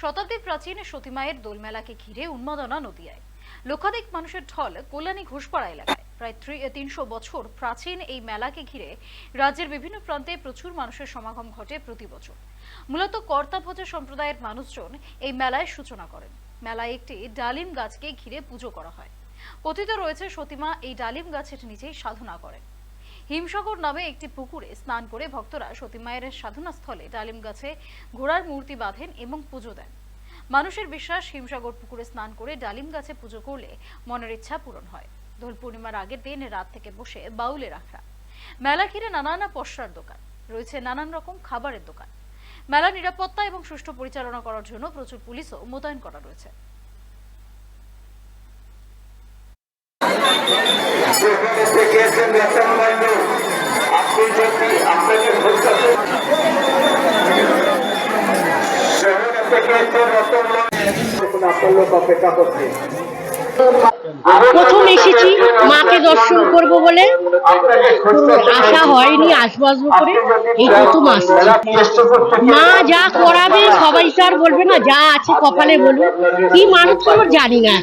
শতাব্দী প্রাচীন সতীমায়ের দোলমেলাকে ঘিরে উন্মাদনা নদিয়ায়। লক্ষাধিক মানুষের ঢল কল্যাণী ঘোষপাড়া এলাকায়। প্রায় তিনশো বছর প্রাচীন এই মেলাকে ঘিরে রাজ্যের বিভিন্ন প্রান্তে প্রচুর মানুষের সমাগম ঘটে প্রতি বছর। মূলত কর্তাভোজ সম্প্রদায়ের মানুষজন এই মেলায় সূচনা করেন। মেলায় একটি ডালিম গাছকে ঘিরে পুজো করা হয়। কথিত রয়েছে সতীমা এই ডালিম গাছের নিচেই সাধনা করেন। হিমসাগর নামে একটি পুকুরে স্নান করে ভক্তরা সতীমায়ের সাধনা স্থলে ডালিম গাছে ঘোড়ার মূর্তি বাঁধেন এবং পুজো দেন। মানুষের বিশ্বাস, হিমসাগর পুকুরে স্নান করে ডালিম গাছে পুজো করলে মনের ইচ্ছা পূরণ হয়। দোল পূর্ণিমার আগের দিন রাত থেকে বসে বাউলে আখড়া মেলা ঘিরে নানান পশরার দোকান। রয়েছে নানান রকম খাবারের দোকান। মেলা নিরাপত্তা এবং সুষ্ঠু পরিচালনা করার জন্য প্রচুর পুলিশও মোতায়েন করা রয়েছে। প্রথম এসেছি, মাকে দর্শন করব বলে। আশা হয়নি, আসব আসব করে এই প্রথম আসছি। মা যা করাবে সবাই তো আর বলবে না, যা আছে কপালে বলুন কি মানুষ করব জানি না।